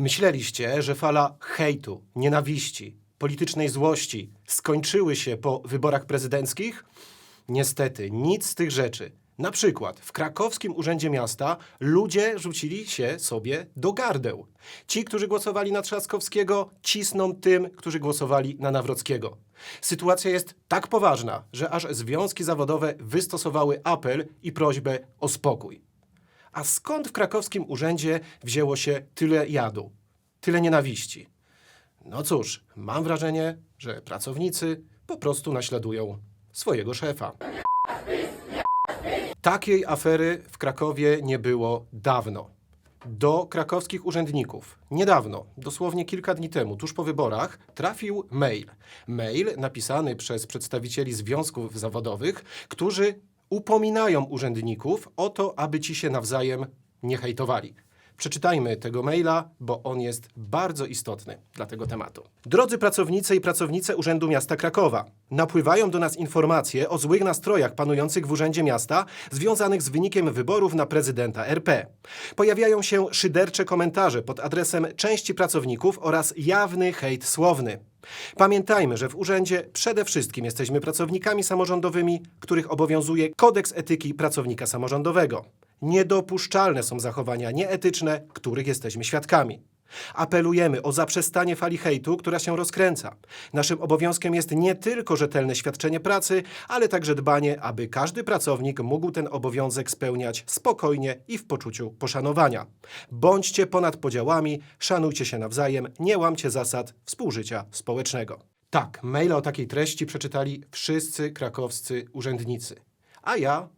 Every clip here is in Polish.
Myśleliście, że fala hejtu, nienawiści, politycznej złości skończyły się po wyborach prezydenckich? Niestety, nic z tych rzeczy. Na przykład w krakowskim urzędzie miasta ludzie rzucili się sobie do gardeł. Ci, którzy głosowali na Trzaskowskiego, cisną tym, którzy głosowali na Nawrockiego. Sytuacja jest tak poważna, że aż związki zawodowe wystosowały apel i prośbę o spokój. A skąd w krakowskim urzędzie wzięło się tyle jadu, tyle nienawiści? No cóż, mam wrażenie, że pracownicy po prostu naśladują swojego szefa. Takiej afery w Krakowie nie było dawno. Do krakowskich urzędników niedawno, dosłownie kilka dni temu, tuż po wyborach, trafił mail. Mail napisany przez przedstawicieli związków zawodowych, którzy upominają urzędników o to, aby ci się nawzajem nie hejtowali. Przeczytajmy tego maila, bo on jest bardzo istotny dla tego tematu. Drodzy pracownicy i pracownice Urzędu Miasta Krakowa, napływają do nas informacje o złych nastrojach panujących w Urzędzie Miasta związanych z wynikiem wyborów na prezydenta RP. Pojawiają się szydercze komentarze pod adresem części pracowników oraz jawny hejt słowny. Pamiętajmy, że w urzędzie przede wszystkim jesteśmy pracownikami samorządowymi, których obowiązuje kodeks etyki pracownika samorządowego. Niedopuszczalne są zachowania nieetyczne, których jesteśmy świadkami. Apelujemy o zaprzestanie fali hejtu, która się rozkręca. Naszym obowiązkiem jest nie tylko rzetelne świadczenie pracy, ale także dbanie, aby każdy pracownik mógł ten obowiązek spełniać spokojnie i w poczuciu poszanowania. Bądźcie ponad podziałami, szanujcie się nawzajem, nie łamcie zasad współżycia społecznego. Tak, maila o takiej treści przeczytali wszyscy krakowscy urzędnicy. A ja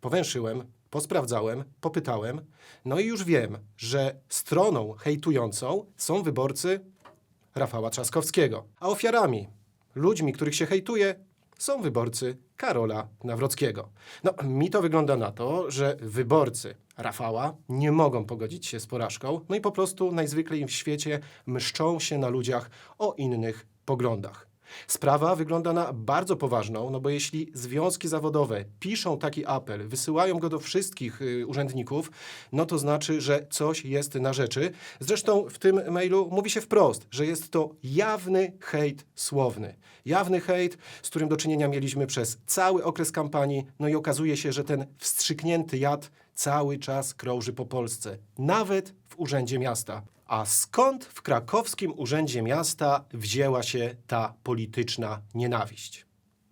powęszyłem, posprawdzałem, popytałem, no i już wiem, że stroną hejtującą są wyborcy Rafała Trzaskowskiego, a ofiarami, ludźmi, których się hejtuje, są wyborcy Karola Nawrockiego. No, mi to wygląda na to, że wyborcy Rafała nie mogą pogodzić się z porażką, no i po prostu najzwyklej w świecie mszczą się na ludziach o innych poglądach. Sprawa wygląda na bardzo poważną, no bo jeśli związki zawodowe piszą taki apel, wysyłają go do wszystkich y, urzędników, no to znaczy, że coś jest na rzeczy. Zresztą w tym mailu mówi się wprost, że jest to jawny hejt słowny. Jawny hejt, z którym do czynienia mieliśmy przez cały okres kampanii, no i okazuje się, że ten wstrzyknięty jad cały czas krąży po Polsce, nawet w Urzędzie Miasta. A skąd w krakowskim Urzędzie Miasta wzięła się ta polityczna nienawiść?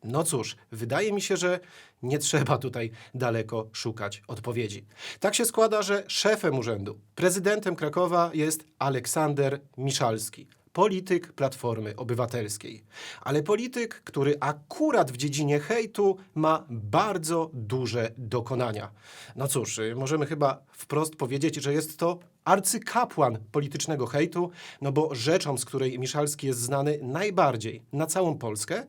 No cóż, wydaje mi się, że nie trzeba tutaj daleko szukać odpowiedzi. Tak się składa, że szefem urzędu, prezydentem Krakowa jest Aleksander Miszalski. Polityk Platformy Obywatelskiej. Ale polityk, który akurat w dziedzinie hejtu ma bardzo duże dokonania. No cóż, y, możemy chyba wprost powiedzieć, że jest to arcykapłan politycznego hejtu, no bo rzeczą, z której Miszalski jest znany najbardziej na całą Polskę,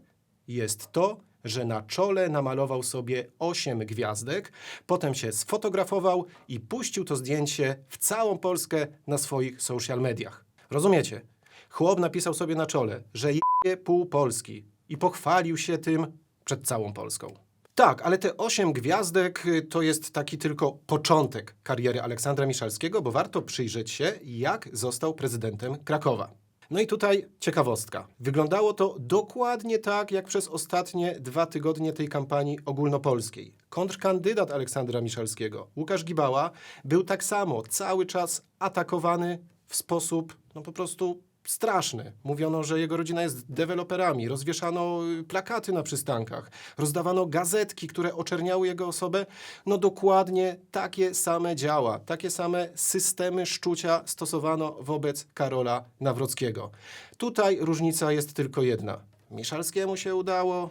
jest to, że na czole namalował sobie osiem gwiazdek, potem się sfotografował i puścił to zdjęcie w całą Polskę na swoich social mediach. Rozumiecie? Chłop napisał sobie na czole, że je pół Polski i pochwalił się tym przed całą Polską. Tak, ale te osiem gwiazdek y, to jest taki tylko początek kariery Aleksandra Miszalskiego, bo warto przyjrzeć się, jak został prezydentem Krakowa. No i tutaj ciekawostka. Wyglądało to dokładnie tak, jak przez ostatnie dwa tygodnie tej kampanii ogólnopolskiej. Kontrkandydat Aleksandra Miszalskiego, Łukasz Gibała, był tak samo cały czas atakowany w sposób no po prostu straszny. Mówiono, że jego rodzina jest deweloperami, rozwieszano y, plakaty na przystankach, rozdawano gazetki, które oczerniały jego osobę. No dokładnie takie same działa, takie same systemy szczucia stosowano wobec Karola Nawrockiego. Tutaj różnica jest tylko jedna. Miszalskiemu się udało,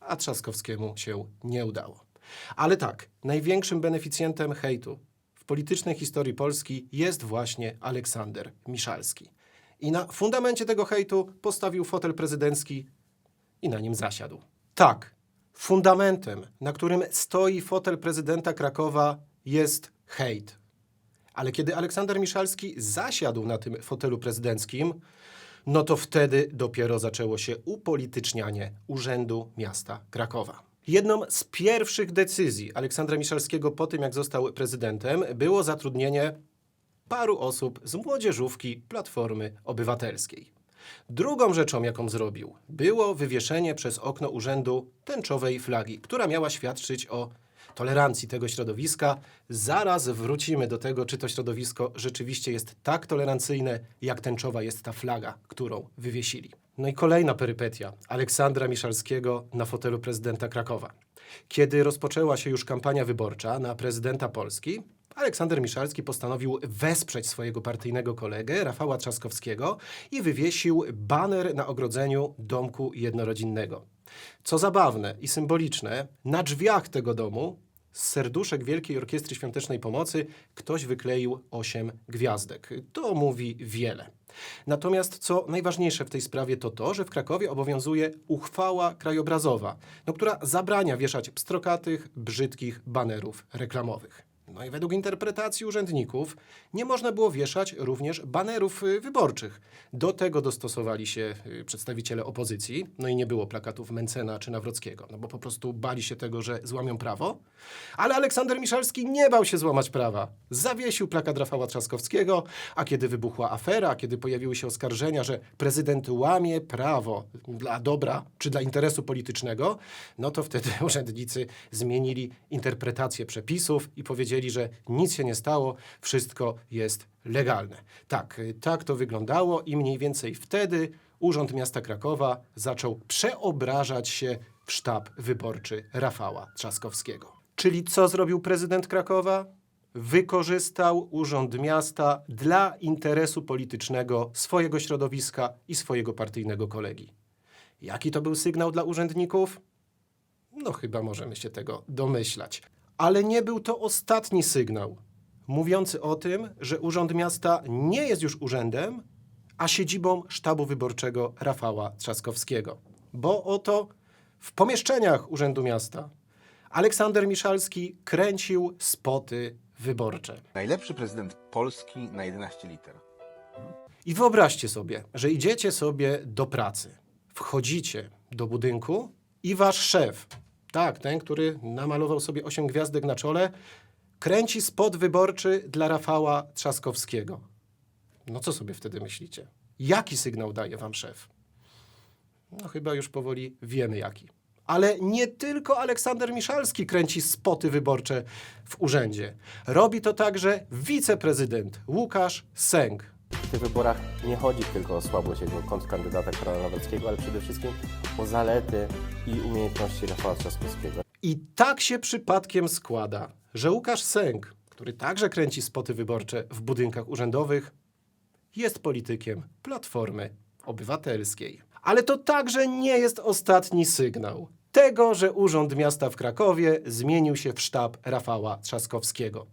a Trzaskowskiemu się nie udało. Ale tak, największym beneficjentem hejtu w politycznej historii Polski jest właśnie Aleksander Miszalski. I na fundamencie tego hejtu postawił fotel prezydencki i na nim zasiadł. Tak, fundamentem, na którym stoi fotel prezydenta Krakowa, jest hejt. Ale kiedy Aleksander Miszalski zasiadł na tym fotelu prezydenckim, no to wtedy dopiero zaczęło się upolitycznianie Urzędu Miasta Krakowa. Jedną z pierwszych decyzji Aleksandra Miszalskiego po tym, jak został prezydentem, było zatrudnienie paru osób z młodzieżówki Platformy Obywatelskiej. Drugą rzeczą, jaką zrobił, było wywieszenie przez okno urzędu tęczowej flagi, która miała świadczyć o tolerancji tego środowiska. Zaraz wrócimy do tego, czy to środowisko rzeczywiście jest tak tolerancyjne, jak tęczowa jest ta flaga, którą wywiesili. No i kolejna perypetia Aleksandra Miszalskiego na fotelu prezydenta Krakowa. Kiedy rozpoczęła się już kampania wyborcza na prezydenta Polski, Aleksander Miszalski postanowił wesprzeć swojego partyjnego kolegę Rafała Trzaskowskiego i wywiesił baner na ogrodzeniu domku jednorodzinnego. Co zabawne i symboliczne, na drzwiach tego domu z serduszek Wielkiej Orkiestry Świątecznej Pomocy ktoś wykleił osiem gwiazdek. To mówi wiele. Natomiast co najważniejsze w tej sprawie to to, że w Krakowie obowiązuje uchwała krajobrazowa, no, która zabrania wieszać pstrokatych, brzydkich banerów reklamowych. No i według interpretacji urzędników nie można było wieszać również banerów y, wyborczych. Do tego dostosowali się y, przedstawiciele opozycji, no i nie było plakatów Mencena czy Nawrockiego, no bo po prostu bali się tego, że złamią prawo. Ale Aleksander Miszalski nie bał się złamać prawa. Zawiesił plakat Rafała Trzaskowskiego, a kiedy wybuchła afera, kiedy pojawiły się oskarżenia, że prezydent łamie prawo dla dobra czy dla interesu politycznego, no to wtedy urzędnicy zmienili interpretację przepisów i powiedzieli, że nic się nie stało, wszystko jest legalne. Tak, y, tak to wyglądało i mniej więcej wtedy Urząd Miasta Krakowa zaczął przeobrażać się w sztab wyborczy Rafała Trzaskowskiego. Czyli co zrobił prezydent Krakowa? Wykorzystał Urząd Miasta dla interesu politycznego swojego środowiska i swojego partyjnego kolegi. Jaki to był sygnał dla urzędników? No, chyba możemy się tego domyślać. Ale nie był to ostatni sygnał mówiący o tym, że Urząd Miasta nie jest już urzędem, a siedzibą sztabu wyborczego Rafała Trzaskowskiego. Bo oto w pomieszczeniach Urzędu Miasta Aleksander Miszalski kręcił spoty wyborcze. Najlepszy prezydent Polski na 11 liter. I wyobraźcie sobie, że idziecie sobie do pracy, wchodzicie do budynku i wasz szef, tak, ten, który namalował sobie osiem gwiazdek na czole, kręci spot wyborczy dla Rafała Trzaskowskiego. No co sobie wtedy myślicie? Jaki sygnał daje wam szef? No chyba już powoli wiemy jaki. Ale nie tylko Aleksander Miszalski kręci spoty wyborcze w urzędzie. Robi to także wiceprezydent Łukasz Sęk. W tych wyborach nie chodzi tylko o słabość jego kontrkandydata Karola Nawrockiego, ale przede wszystkim o zalety i umiejętności Rafała Trzaskowskiego. I tak się przypadkiem składa, że Łukasz Sęk, który także kręci spoty wyborcze w budynkach urzędowych, jest politykiem Platformy Obywatelskiej. Ale to także nie jest ostatni sygnał tego, że Urząd Miasta w Krakowie zmienił się w sztab Rafała Trzaskowskiego.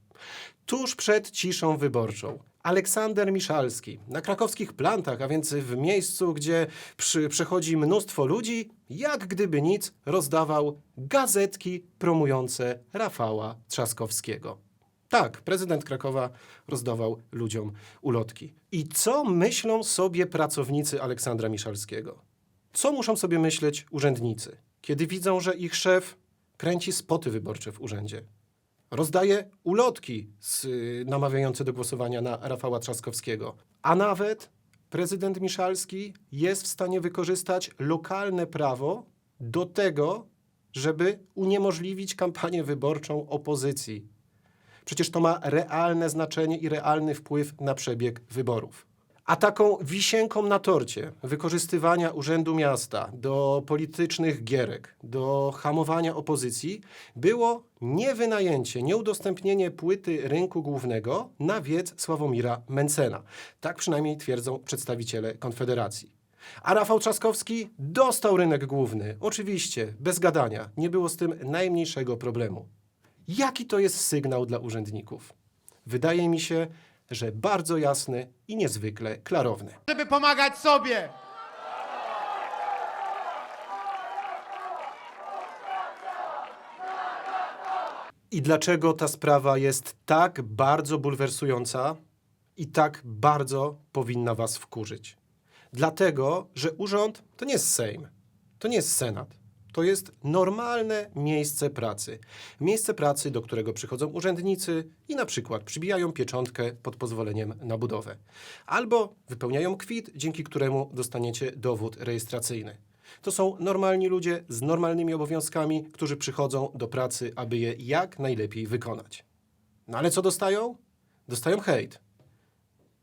Tuż przed ciszą wyborczą Aleksander Miszalski na krakowskich plantach, a więc w miejscu, gdzie przy, przychodzi mnóstwo ludzi, jak gdyby nic, rozdawał gazetki promujące Rafała Trzaskowskiego. Tak, prezydent Krakowa rozdawał ludziom ulotki. I co myślą sobie pracownicy Aleksandra Miszalskiego? Co muszą sobie myśleć urzędnicy, kiedy widzą, że ich szef kręci spoty wyborcze w urzędzie? Rozdaje ulotki z, y, namawiające do głosowania na Rafała Trzaskowskiego. A nawet prezydent Miszalski jest w stanie wykorzystać lokalne prawo do tego, żeby uniemożliwić kampanię wyborczą opozycji. Przecież to ma realne znaczenie i realny wpływ na przebieg wyborów. A taką wisienką na torcie wykorzystywania Urzędu Miasta do politycznych gierek, do hamowania opozycji było niewynajęcie, nieudostępnienie płyty rynku głównego na wiec Sławomira Mencena. Tak przynajmniej twierdzą przedstawiciele Konfederacji. A Rafał Trzaskowski dostał rynek główny. Oczywiście, bez gadania, nie było z tym najmniejszego problemu. Jaki to jest sygnał dla urzędników? Wydaje mi się, że bardzo jasny i niezwykle klarowny. żeby pomagać sobie. I dlaczego ta sprawa jest tak bardzo bulwersująca i tak bardzo powinna Was wkurzyć? Dlatego, że urząd to nie jest Sejm, to nie jest Senat. To jest normalne miejsce pracy. Miejsce pracy, do którego przychodzą urzędnicy i na przykład przybijają pieczątkę pod pozwoleniem na budowę. Albo wypełniają kwit, dzięki któremu dostaniecie dowód rejestracyjny. To są normalni ludzie z normalnymi obowiązkami, którzy przychodzą do pracy, aby je jak najlepiej wykonać. No ale co dostają? Dostają hejt.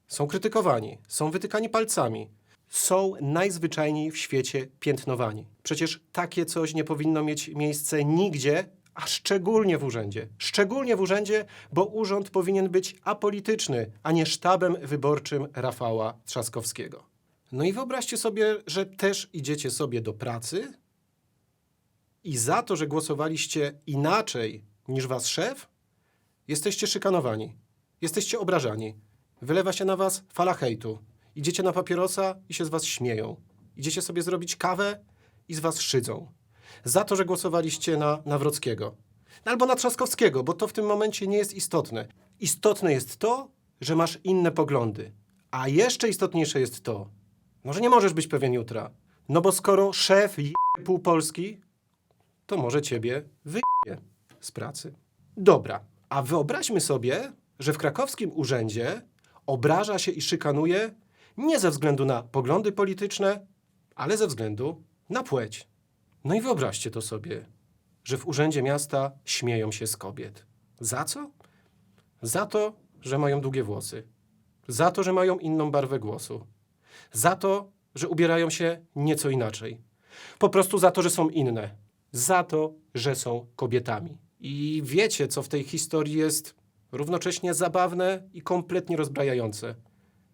Są krytykowani, są wytykani palcami, są najzwyczajniej w świecie piętnowani. Przecież takie coś nie powinno mieć miejsce nigdzie, a szczególnie w urzędzie. Szczególnie w urzędzie, bo urząd powinien być apolityczny, a nie sztabem wyborczym Rafała Trzaskowskiego. No i wyobraźcie sobie, że też idziecie sobie do pracy i za to, że głosowaliście inaczej niż was szef, jesteście szykanowani, jesteście obrażani. Wylewa się na was fala hejtu. Idziecie na papierosa i się z was śmieją. Idziecie sobie zrobić kawę i z was szydzą. Za to, że głosowaliście na Nawrockiego. Albo na Trzaskowskiego, bo to w tym momencie nie jest istotne. Istotne jest to, że masz inne poglądy. A jeszcze istotniejsze jest to, no, że nie możesz być pewien jutra. No bo skoro szef je pół Polski, to może ciebie wyje z pracy. Dobra, a wyobraźmy sobie, że w krakowskim urzędzie obraża się i szykanuje nie ze względu na poglądy polityczne, ale ze względu na płeć. No i wyobraźcie to sobie, że w urzędzie miasta śmieją się z kobiet. Za co? Za to, że mają długie włosy. Za to, że mają inną barwę głosu. Za to, że ubierają się nieco inaczej. Po prostu za to, że są inne. Za to, że są kobietami. I wiecie, co w tej historii jest równocześnie zabawne i kompletnie rozbrajające.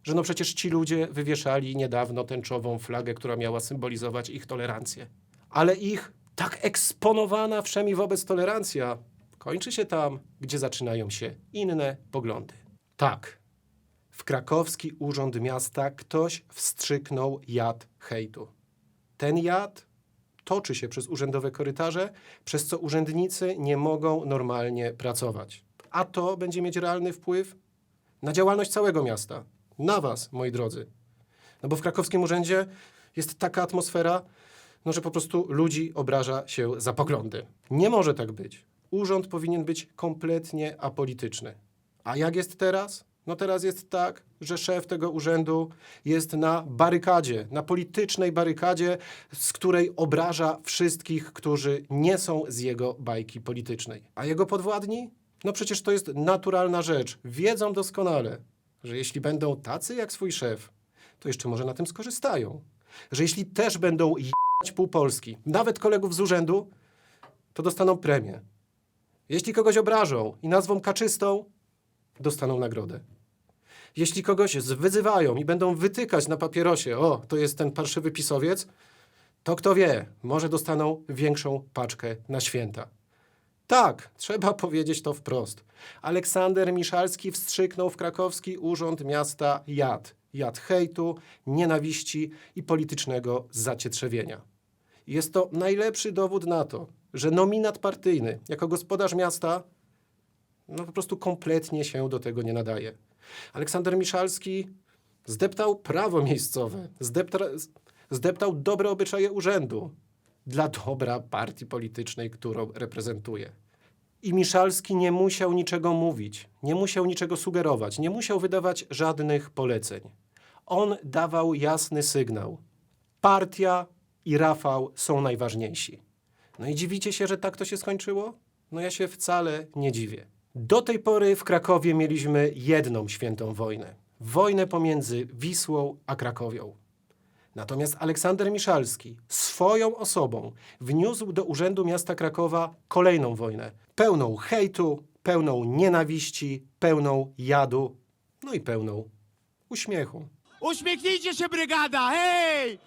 Że no przecież ci ludzie wywieszali niedawno tęczową flagę, która miała symbolizować ich tolerancję. Ale ich tak eksponowana wszemi wobec tolerancja kończy się tam, gdzie zaczynają się inne poglądy. Tak, w krakowski urząd miasta ktoś wstrzyknął jad hejtu. Ten jad toczy się przez urzędowe korytarze, przez co urzędnicy nie mogą normalnie pracować. A to będzie mieć realny wpływ na działalność całego miasta. Na was, moi drodzy. No bo w krakowskim urzędzie jest taka atmosfera, no, że po prostu ludzi obraża się za poglądy. Nie może tak być. Urząd powinien być kompletnie apolityczny. A jak jest teraz? No teraz jest tak, że szef tego urzędu jest na barykadzie, na politycznej barykadzie, z której obraża wszystkich, którzy nie są z jego bajki politycznej. A jego podwładni? No przecież to jest naturalna rzecz. Wiedzą doskonale, że jeśli będą tacy jak swój szef, to jeszcze może na tym skorzystają. Że jeśli też będą j***ć pół Polski, nawet kolegów z urzędu, to dostaną premię. Jeśli kogoś obrażą i nazwą kaczystą, dostaną nagrodę. Jeśli kogoś wyzywają i będą wytykać na papierosie, o, to jest ten parszywy pisowiec, to kto wie, może dostaną większą paczkę na święta. Tak, trzeba powiedzieć to wprost. Aleksander Miszalski wstrzyknął w krakowski urząd miasta jad. Jad hejtu, nienawiści i politycznego zacietrzewienia. Jest to najlepszy dowód na to, że nominat partyjny jako gospodarz miasta no po prostu kompletnie się do tego nie nadaje. Aleksander Miszalski zdeptał prawo miejscowe, zdepta, zdeptał dobre obyczaje urzędu dla dobra partii politycznej, którą reprezentuje. I Miszalski nie musiał niczego mówić, nie musiał niczego sugerować, nie musiał wydawać żadnych poleceń. On dawał jasny sygnał. Partia i Rafał są najważniejsi. No i dziwicie się, że tak to się skończyło? No ja się wcale nie dziwię. Do tej pory w Krakowie mieliśmy jedną świętą wojnę. Wojnę pomiędzy Wisłą a Krakowią. Natomiast Aleksander Miszalski swoją osobą wniósł do Urzędu Miasta Krakowa kolejną wojnę. Pełną hejtu, pełną nienawiści, pełną jadu, no i pełną uśmiechu. Uśmiechnijcie się, brygada! Hej!